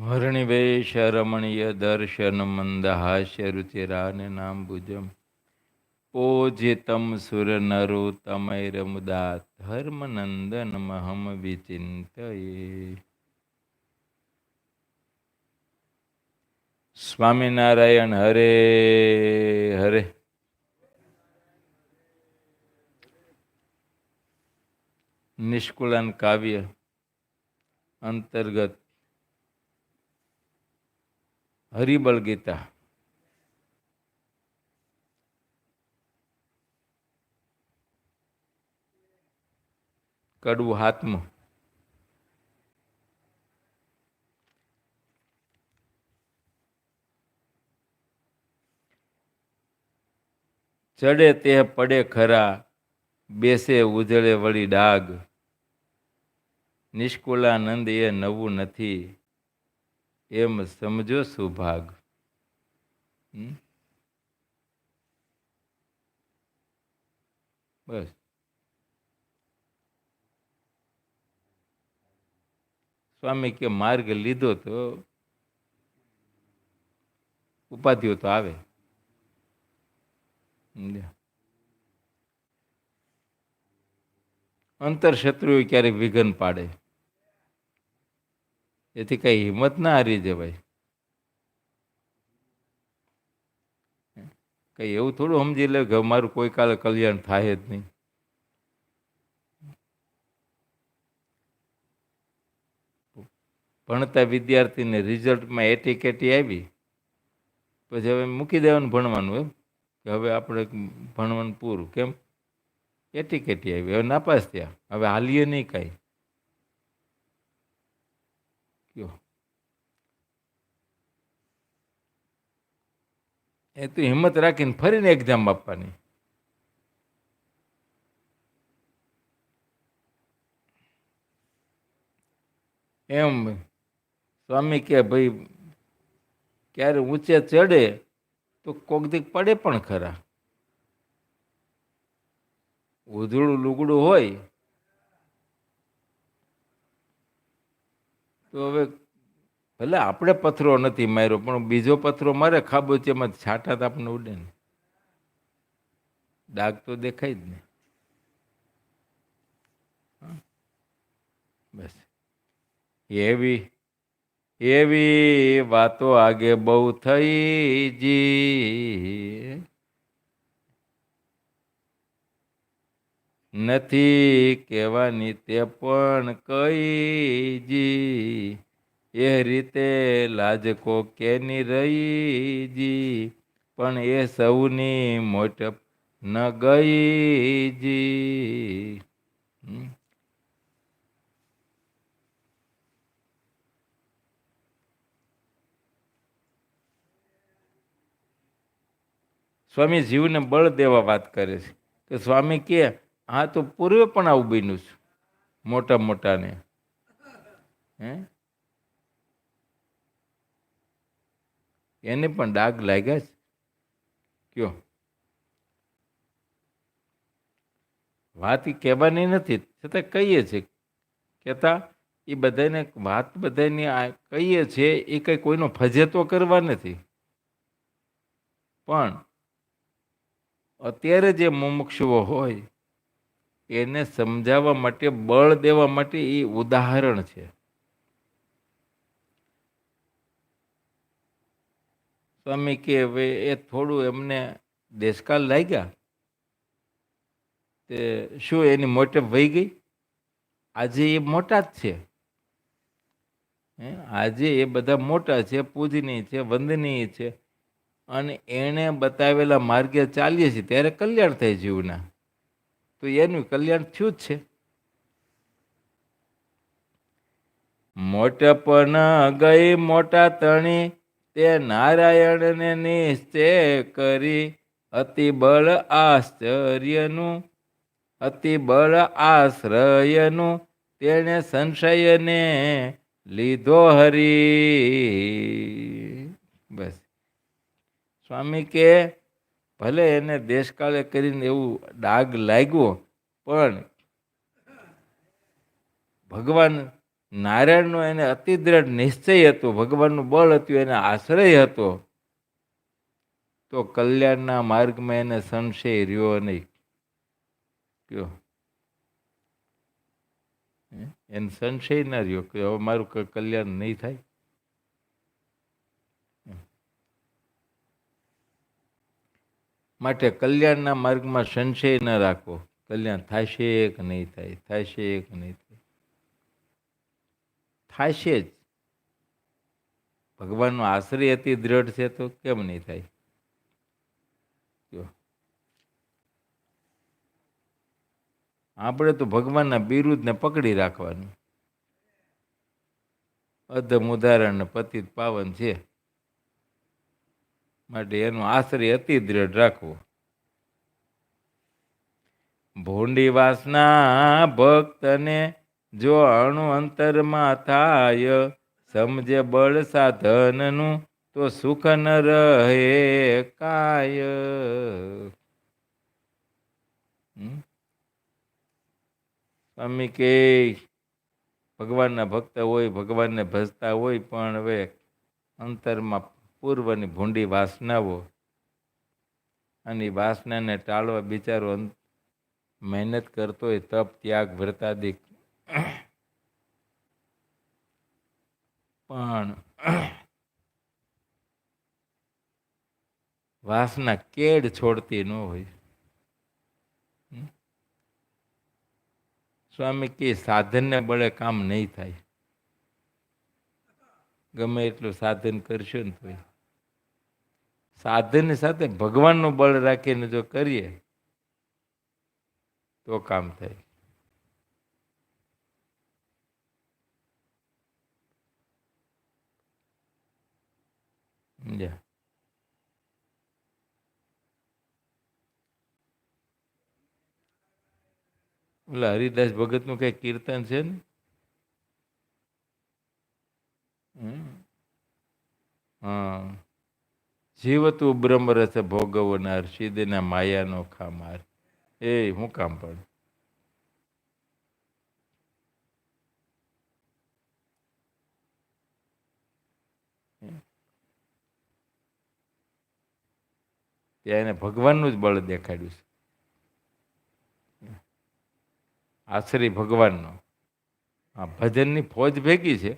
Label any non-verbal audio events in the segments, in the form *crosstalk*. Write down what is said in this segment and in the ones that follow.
વર્ણિવેશ રમણીય દર્શન મંદહાસ્ય રુચિરાને નામભુજમ પોજિતમ સુર નરુ તમૈરમુદા ધર્મનંદન મહમ વિચિંતયે સ્વામિનારાયણ હરે હરે નિષ્કુલન કાવ્ય અંતર્ગત હરિબલ ગીતા. કડવું હાથમાં. ચડે તે પડે ખરા, બેસે ઉજળે વળી ડાગ નિષ્કુલાનંદ એ નવું નથી. એમ સમજો સુભાગ? બસ સ્વામી કે માર્ગ લીધો તો ઉપાધિઓ તો આવે? અંતર શત્રુએ ક્યારેક વિઘન પાડે એથી કઈ હિંમત ના હારી જવાય કઈ એવું થોડું સમજી લે કે મારું કોઈ કાલે કલ્યાણ થાય જ નહીં. ભણતા વિદ્યાર્થીને રિઝલ્ટમાં એટી કેટી આવી પછી હવે મૂકી દેવાનું ભણવાનું એમ, કે હવે આપણે ભણવાનું પૂરું, કેમ? એટીકેટી આવી હવે નાપાસ થયા, હવે હાલીએ નહીં કાંઈ કયો એ તો હિંમત રાખીને ફરીને એક્ઝામ આપવાની. એમ સ્વામી કે ભાઈ, ક્યારે ઊંચે ચડે તો કોક દીક પડે પણ ખરા. ઉધળું લુગડું હોય તો હવે ભલે આપણે પથરો નથી માર્યો, પણ બીજો પથરો મારે ખાબોચીમાં છાંટા તો આપણને ઉડે ને. ડાઘ તો દેખાય જ ને. બસ. એવી એવી વાતો આગે બહુ થઈ જી. નથી કહેવાની તે પણ કઈ જી. એ રીતે લાજકો કેની રહી જી પણ એ સૌની મોટપ ન ગઈ જી સ્વામી જીવને બળ દેવા વાત કરે છે કે સ્વામી કે, હા, તો પૂર્વે પણ આવું બન્યું છે મોટા મોટાને હે? એને પણ ડાઘ લાગ્યા છે. કયો? વાત એ કહેવાની નથી, છતાં કહીએ છે. કહેતા એ બધાને વાત બધાની કહીએ છે એ કંઈ કોઈનો ફજેતો કરવા નથી. પણ અત્યારે જે મુમુક્ષુઓ હોય, એને સમજાવવા માટે, બળ દેવા માટે એ ઉદાહરણ છે. સ્વામી કે, હવે એ થોડું એમને દેશકાલ લાગ્યા તે શું એની મોટે વહી ગઈ? આજે એ મોટા જ છે. આજે એ બધા મોટા છે, પૂજનીય છે, વંદનીય છે. અને એણે બતાવેલા માર્ગે ચાલીએ છીએ, ત્યારે કલ્યાણ થાય જીવના. તો એનું કલ્યાણ થયું જ છે. મોટપણ ગઈ, મોટા તણી તે નારાયણને નિશ્ચય કરી અતિ બળ આશ્ચર્યનું અતિ બળ આશ્રયનું તેણે સંશયને લીધો હરી. બસ. સ્વામી કે, ભલે એને દેશકાળે કરીને એવું ડાઘ લાગ્યો, પણ ભગવાન નારાયણનો એને અતિ દ્રઢ નિશ્ચય હતો, ભગવાનનું બળ હતું, એને આશ્રય હતો. તો કલ્યાણના માર્ગમાં એને સંશય રહ્યો નહીં. કયો? એને સંશય ના રહ્યો કે હવે મારું કલ્યાણ નહીં થાય? માટે કલ્યાણના માર્ગમાં સંશય ન રાખો. કલ્યાણ થશે કે નહીં થાય? થશે કે નહીં થાય થશે જ. ભગવાનનો આશ્રય અતિ દ્રઢ છે તો કેમ નહીં થાય? આપણે તો ભગવાનના બિરુદને પકડી રાખવાનું. અધમ ઉદાહરણ પતિત પાવન છે. માટે એનો આશ્રય અતિ દ્રઢ રાખવો. ભોંડી વાસના ભક્તને જો અણુ અંતરમાં થાય, સમજે બળ સાધનનું, તો સુખ ન રહે કાય? સ્વામી કે, ભગવાનના ભક્ત હોય, ભગવાનને ભજતા હોય, પણ હવે અંતરમાં પૂર્વની ભૂંડી વાસનાઓ અને વાસનાને ટાળવા બિચારો મહેનત કરતો હોય, તપ, ત્યાગ, વ્રતાદિક પણ *coughs* વાસના કેડ છોડતી ન હોય? સ્વામી કે સાધનને બળે કામ નહીં થાય. ગમે એટલું સાધન કરશો ને તોય. સાધનની સાથે ભગવાનનું બળ રાખીને જો કરીએ, તો કામ થાય. સમજ્યા ઓલા હરિદાસ ભગતનું કઈ કીર્તન છે ને. હા જીવ તું બ્રહ્મરસ ભોગવનાર સિદ્ધના માયાનો ખામાર એ હું કામ પણ ત્યાં એને ભગવાનનું જ બળ દેખાડ્યું છે. આશરે ભગવાનનો. આ ભજનની ફોજ ભેગી છે.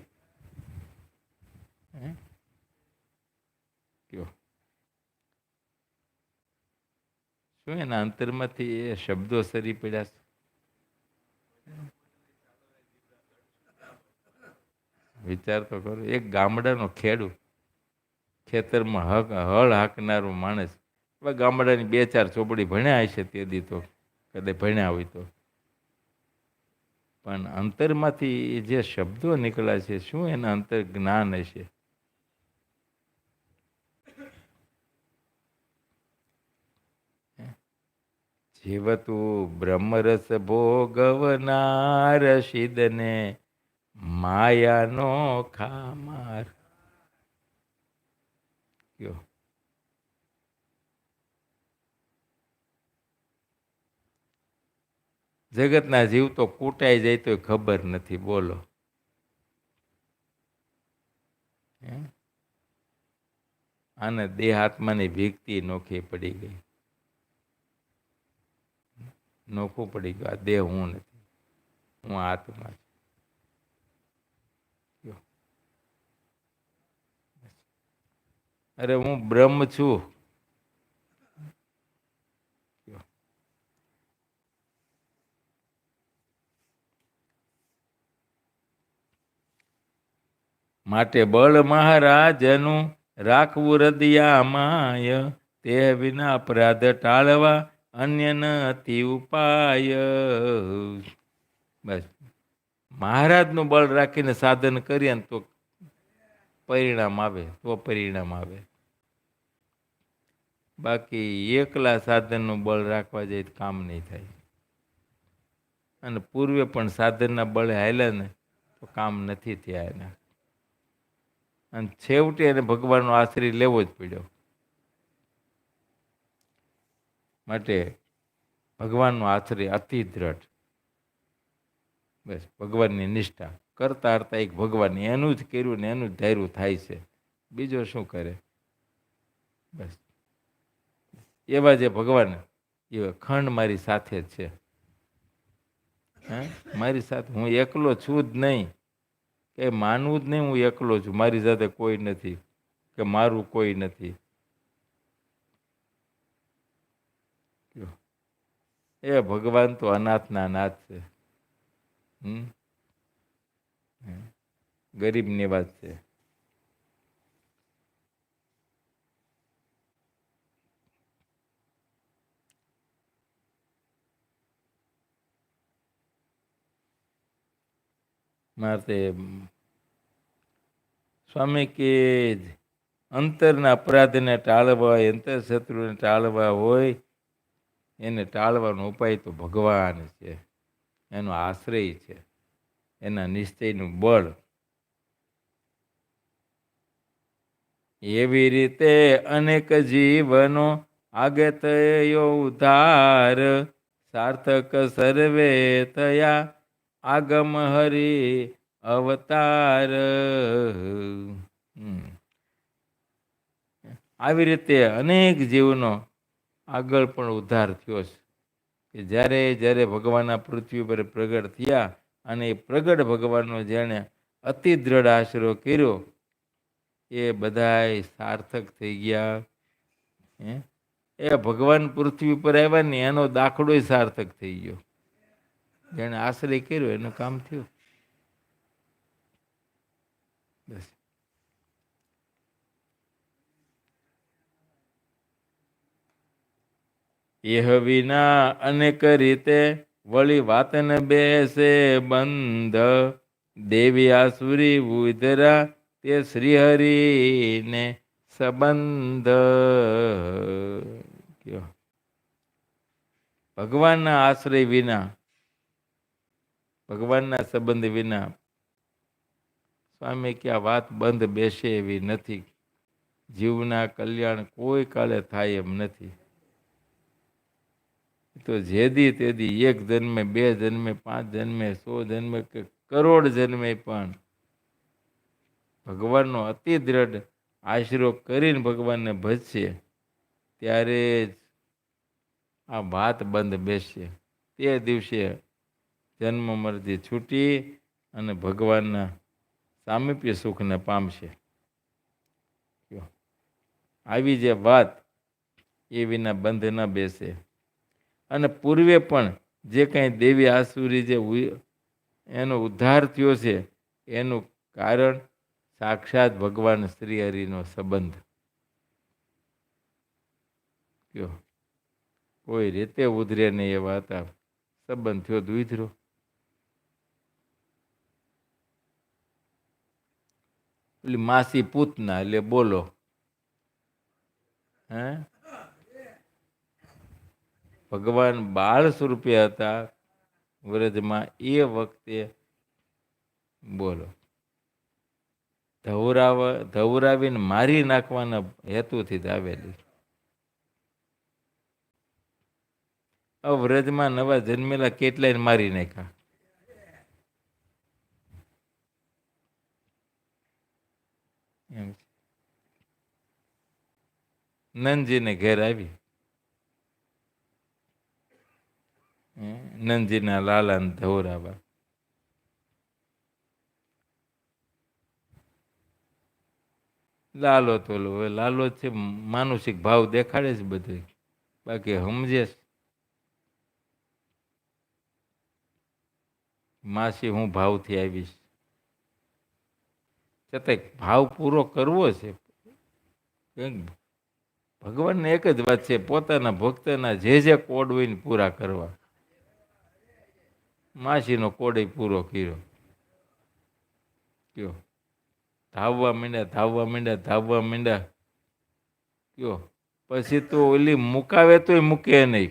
શું એના અંતરમાંથી એ શબ્દો સરી પડ્યા વિચાર તો કરો, એક ગામડાનો ખેડૂત ખેતરમાં હક, હળ હાંકનારો માણસ ગામડાની બે ચાર ચોપડી ભણ્યા હશે તે દી તો, કદાચ ભણ્યા હોય તો. પણ અંતરમાંથી જે શબ્દો નીકળ્યા છે, શું એના અંતર જ્ઞાન હશે? જીવતું બ્રહ્મરસ ભોગવનાર સિદ્ધને માયાનો ખામાર. કયો? જગતના જીવ તો કૂટાઈ જાય તો ખબર નથી, બોલો? આને દેહ આત્માની વિકતી નોખી પડી ગઈ. નોખું પડી ગયું. આ દેહ હું નથી, હું આત્મા છું. અરે હું બ્રહ્મ છું કયો. માટે બળ મહારાજનું રાખવું હૃદયામાય. તે વિના અપરાધ ટાળવા અન્ય નથી ઉપાય. બસ. મહારાજનું બળ રાખીને સાધન કરીએ ને તો પરિણામ આવે, તો પરિણામ આવે. બાકી એકલા સાધનનું બળ રાખવા જાય તો કામ નહીં થાય. અને પૂર્વે પણ સાધનના બળે હાલ્યા ને તો કામ નથી થયા એના. અને છેવટે એને ભગવાનનો આશ્રય લેવો જ પડ્યો. માટે ભગવાનનો આશ્રય અતિ દ્રઢ. બસ, ભગવાનની નિષ્ઠા. કરતા કરતા એક ભગવાન એનું જ કર્યું ને એનું જ ધાર્યું થાય છે. બીજો શું કરે? બસ. એવા જે ભગવાન, એ ખંડ મારી સાથે છે. હે? મારી સાથે હું એકલો છું જ નહીં. કે માનવું જ નહીં, હું એકલો છું. મારી સાથે કોઈ નથી કે મારું કોઈ નથી. એ ભગવાન તો અનાથના અનાથ છે. ગરીબની વાત છે. માટે સ્વામી કે અંતરના અપરાધને ટાળવા અંતર શત્રુને ટાળવા હોય, એને ટાળવાનો ઉપાય તો ભગવાન છે. એનો આશ્રય છે. એના નિશ્ચયનું બળ. એવી રીતે અનેક જીવનો આગે થયો ઉધાર સાર્થક સર્વે થયા. આગમ હરે અવતાર. આવી રીતે અનેક જીવનો આગળ પણ ઉદ્ધાર થયો છે. કે જ્યારે જ્યારે ભગવાનના પૃથ્વી પર પ્રગટ થયા અને એ પ્રગટ ભગવાનનો જેણે અતિ દ્રઢ આશરો કર્યો, એ બધાય સાર્થક થઈ ગયા. એ ભગવાન પૃથ્વી પર આવ્યા ને એનો દાખલોય સાર્થક થઈ ગયો. જેણે આશ્રય કર્યો, એનું કામ થયું. બસ. એહ વિના અનેક રીતે વળી વાતને બેસે બંધ. દેવી આસુરી ઉધરા તે શ્રીહરિને સંબંધ. ભગવાનના આશ્રય વિના ભગવાનના સંબંધ વિના સ્વામી કે આ વાત બંધ બેસે એવી નથી. જીવના કલ્યાણ કોઈ કાલે થાય એમ નથી. તો જેદી તેદી એક જન્મે, બે જન્મે, પાંચ જન્મે, સો જન્મે કે કરોડ જન્મે પણ ભગવાનનો અતિ દ્રઢ આશરો કરીને ભગવાનને ભજશે ત્યારે જ આ વાત બંધ બેસશે તે દિવસે જન્મ મરજી છૂટી અને ભગવાનના સામીપ્ય સુખને પામશે. આવી જે વાત એ વિના બંધ ન બેસે. અને પૂર્વે પણ જે કંઈ દેવી આસુરી જે એનો ઉદ્ધાર થયો છે, એનું કારણ સાક્ષાત ભગવાન શ્રી હરિનો સંબંધ. કયો. કોઈ રીતે ઉધરે નહીં એવા હતા સંબંધ થયો તો પેલી માસી પૂતના એટલે બોલો. હે? ભગવાન બાળ સ્વરૂપે હતા વ્રજમાં. એ વખતે બોલો. ધવરાવ, ધવરાવીને મારી નાખવાના હેતુથી જ આવેલી. વ્રજમાં નવા જન્મેલા કેટલાય મારી નાખ્યા? એમ. નંદજીને ઘેર આવી. નંદજીના લાલા ને ધોરાવા. લાલો તો હવે લાલો છે માનસિક ભાવ દેખાડે છે બધું. બાકી સમજે માસી હું ભાવથી આવીશ. છતાંય ભાવ પૂરો કરવો છે? ભગવાનને એક જ વાત છે, પોતાના ભક્તના જે જે કોડ હોય ને પૂરા કરવા. માસીનો કોડે પૂરો કર્યો. કયો? ધાવવા માંડ્યા ધાવવા માંડ્યા ધાવવા માંડ્યા. કયો? પછી તો ઓલી મુકાવે તોય મૂકે નહીં.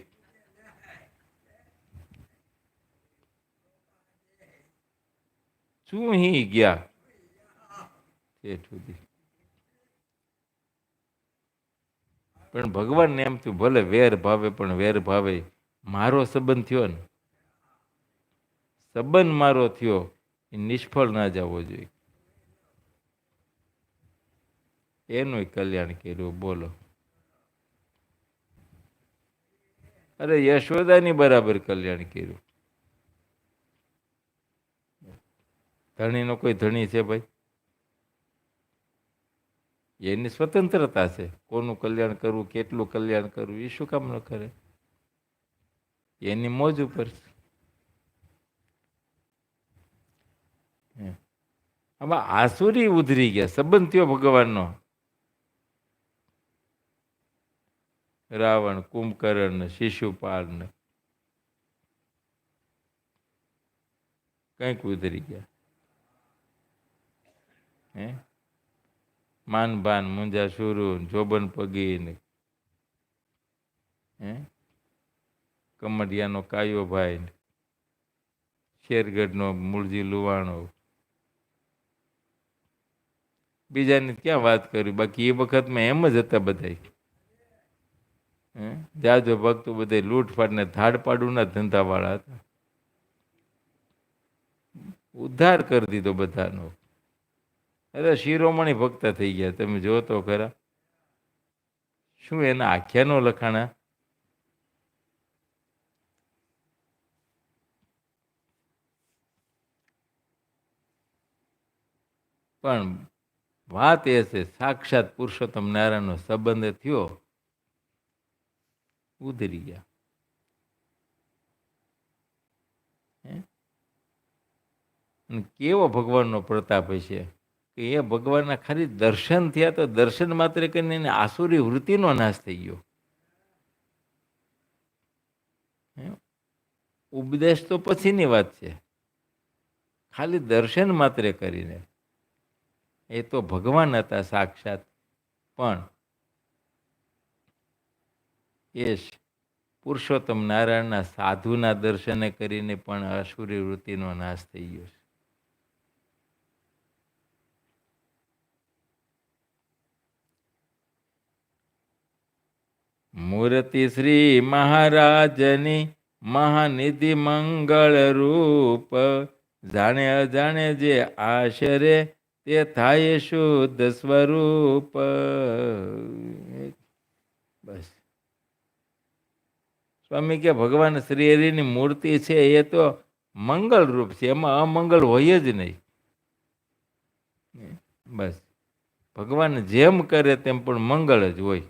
શું હી ગયા? શેઠ સુધી. પણ ભગવાનને એમ થયું, ભલે વેર ભાવે, પણ વેર ભાવે મારો સંબંધ થયો ને, સંબંધ મારો થયો, એ નિષ્ફળ ના જવો જોઈએ. એનું કલ્યાણ કર્યું, બોલો. અરે યશોદાની બરાબર કલ્યાણ કર્યું. ધણીનો કોઈ ધણી છે ભાઈ? એની સ્વતંત્રતા છે. કોનું કલ્યાણ કરવું, કેટલું કલ્યાણ કરવું એ શું કામ ન કરે? એની મોજ ઉપર છે. આમાં આસુરી ઉધરી ગયા, સંબંધ થયો ભગવાનનો. રાવણ, કુંભકર્ણ શિશુપાલ ને કંઈક ઉધરી ગયા. હે? માનભાન મુંજા શુરુ જોબન પગી ને. હે? કમડિયાનો કાયો ભાઈ શેરગઢનો મૂળજી લુવાણો. બીજાની ક્યાં વાત કરી? બાકી એ વખતમાં એમ જ હતા બધા જાજો ભક્તો બધા લૂંટફાટ ને ધાડપાડુના ધંધાવાળા હતા. ઉદ્ધાર કરી દીધો બધાનો. અરે શિરોમણી ભક્ત થઈ ગયા, તમે જો તો ખરા. શું એના આખ્યાનો લખાણા? પણ વાત એ છે, સાક્ષાત પુરુષોત્તમ નારાયણનો સંબંધ થયો, ઉધરી ગયા? કેવો ભગવાનનો પ્રતાપ છે કે એ ભગવાનના ખાલી દર્શન થયા તો દર્શન માત્ર કરીને એને આસુરી વૃત્તિનો નાશ થઈ ગયો. ઉપદેશ તો પછીની વાત છે. ખાલી દર્શન માત્ર કરીને. એ તો ભગવાન હતા સાક્ષાત. પણ એ પુરુષોત્તમ નારાયણના સાધુના દર્શને કરીને પણ અસુરી વૃત્તિનો નાશ થઈ ગયો છે. મૂર્તિ શ્રી મહારાજની મહાનિધિ મંગળ રૂપ. જાણે અજાણે જે આશરે તે થાય શુદ્ધ સ્વરૂપ. બસ. સ્વામી કે ભગવાન શ્રી હરિની મૂર્તિ છે એ તો મંગળ રૂપ છે, એમાં અમંગળ હોય જ નહીં. બસ. ભગવાન જેમ કરે તેમ પણ મંગળ જ હોય.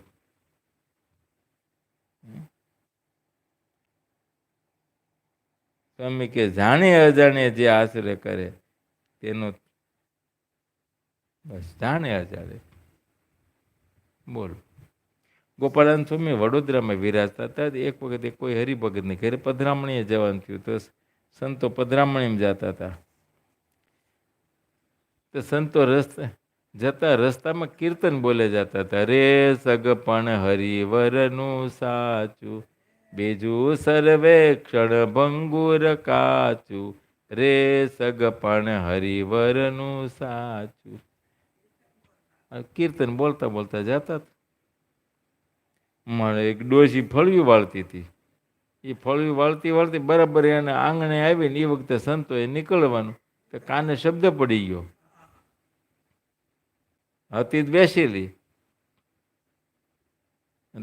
સ્વામી કે જાણે અજાણે જે આશરે કરે, તેનો બસ જાણે અજાણે. બોલો. ગોપાલન સ્વામી વડોદરામાં વિરાજતા હતા એક વખતે કોઈ હરિભગતની ઘરે પધરામણીએ જવાનું થયું, તો સંતો પધરામણીમાં જતા હતા. તો સંતો રસ્તા, જતા રસ્તામાં કીર્તન બોલે જતા હતા, રે સગપણ હરિવરનું સાચું બીજું સર્વેક્ષણ ભંગુર કાચું રે સગપણ હરિવરનું સાચું. કીર્તન બોલતા બોલતા જતા મારે એક ડોશી ફળવી વાળતી હતી. એ ફળવી વાળતી વાળતી બરાબર એને આંગણે આવી ને એ વખતે સંતોએ નીકળવાનું, તો કાને શબ્દ પડી ગયો. હતી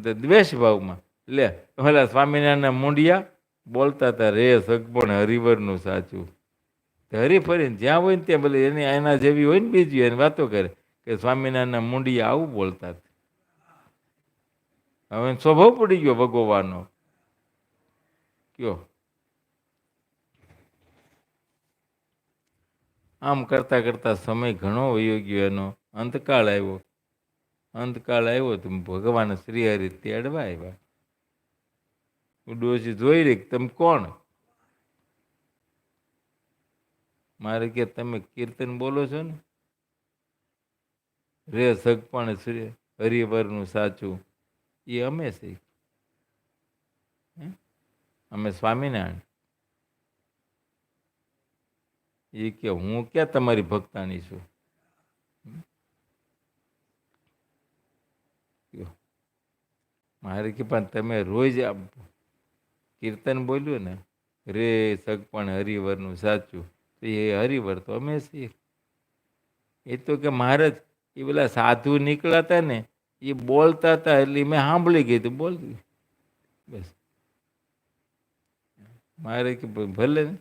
તો દ્વેષ ભાવમાં લે ઓલા સ્વામિનારાયણના મુંડિયા બોલતા હતા, રે સગપણ, હરિવરનું સાચું. હરી ફરીને જ્યાં હોય ને ત્યાં ભલે એની એના જેવી હોય ને બીજી એની વાતો કરે, કે સ્વામિનારાયણના મુંડિયા આવું બોલતા હવે સ્વભાવ પડી ગયો ભગવાનો કયો? આમ કરતાં કરતાં સમય ઘણો વયો ગયો એનો. અંતકાળ આવ્યો. અંતકાળ આવ્યો તો ભગવાન શ્રી હરિ તેડવા આવ્યા. ડોશી જોઈ રહી તમે કોણ? મારે કે તમે કીર્તન બોલો છો ને? રે સગપણ શ્રી હરિવરનું સાચું. એ અમે હે? અમે સ્વામિનારાયણ. એ કે હું ક્યાં તમારી ભક્તાની છું? મારે કે પણ તમે રોજ આ કીર્તન બોલ્યું ને, રે સગપણ હરિવરનું સાચું. તો એ હરિવર તો અમે છીએ. એ તો કે મહારાજ, એ પેલા સાધુ નીકળ્યા હતા ને, એ બોલતા હતા એટલે મેં સાંભળી ગઈ તો બોલ બસ. મારે કે ભલે ને,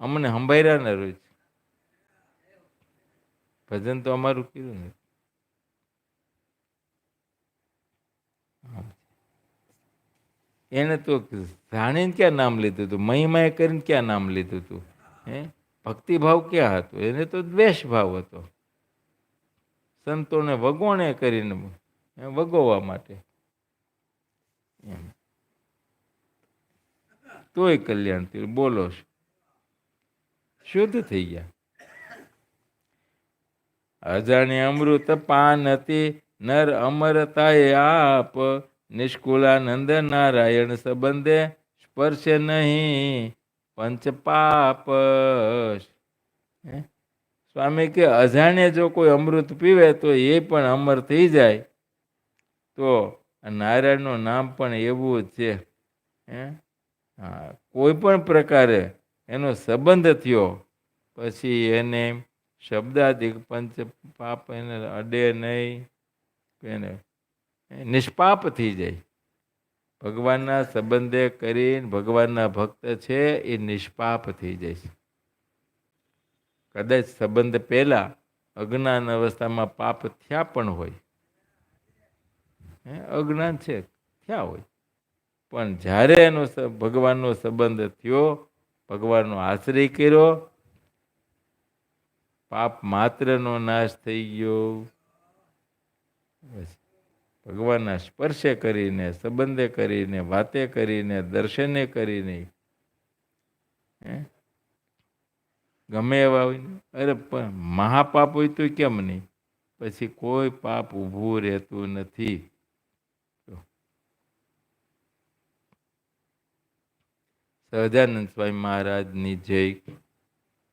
અમને સંભાળ્યા ને રોજ. ભજન તો અમારું કીધું ને. હા. એને તો જાણીને ક્યાં નામ લીધું હતું? મહિમાએ કરીને ક્યાં નામ લીધું હતું? હે? ભક્તિભાવ ક્યાં હતો? એને તો દ્વેષભાવ હતો. સંતોને વગોણે કરીને વગોવા માટે. એમ. તોય કલ્યાણ થયું. બોલો છો. શુદ્ધ થઈ ગયા. અજાણે અમૃત પાન હતી, નર અમરતાએ આપ નિષ્કુલાનંદ નારાયણ સંબંધે સ્પર્શે નહીં. પંચ પાપ? સ્વામી કે અજાણે જો કોઈ અમૃત પીવે તો એ પણ અમર થઈ જાય. તો નારાયણનું નામ પણ એવું જ છે. હે? હા, કોઈ પણ પ્રકારે એનો સંબંધ થયો, પછી એને શબ્દાધિક પંચ પાપ એને અડે નહીં. એને નિષ્પાપ થઈ જાય. ભગવાનના સંબંધે કરીને ભગવાનના ભક્ત છે એ નિષ્પાપ થઈ જાય છે. કદાચ સંબંધ પહેલાં અજ્ઞાન અવસ્થામાં પાપ થયા પણ હોય. અજ્ઞાન છે, થયા હોય. પણ જ્યારે એનો ભગવાનનો સંબંધ થયો, ભગવાનનો આશ્રય કર્યો, પાપ માત્રનો નાશ થઈ ગયો. બસ. ભગવાનના સ્પર્શે કરીને, સંબંધે કરીને, વાતે કરીને, દર્શને કરીને. ગમે એવા હોય અરે પણ મહાપાપ હોય તો કેમ નહીં? પછી કોઈ પાપ ઊભું રહેતું નથી. સહજાનંદ સ્વામી મહારાજની જય.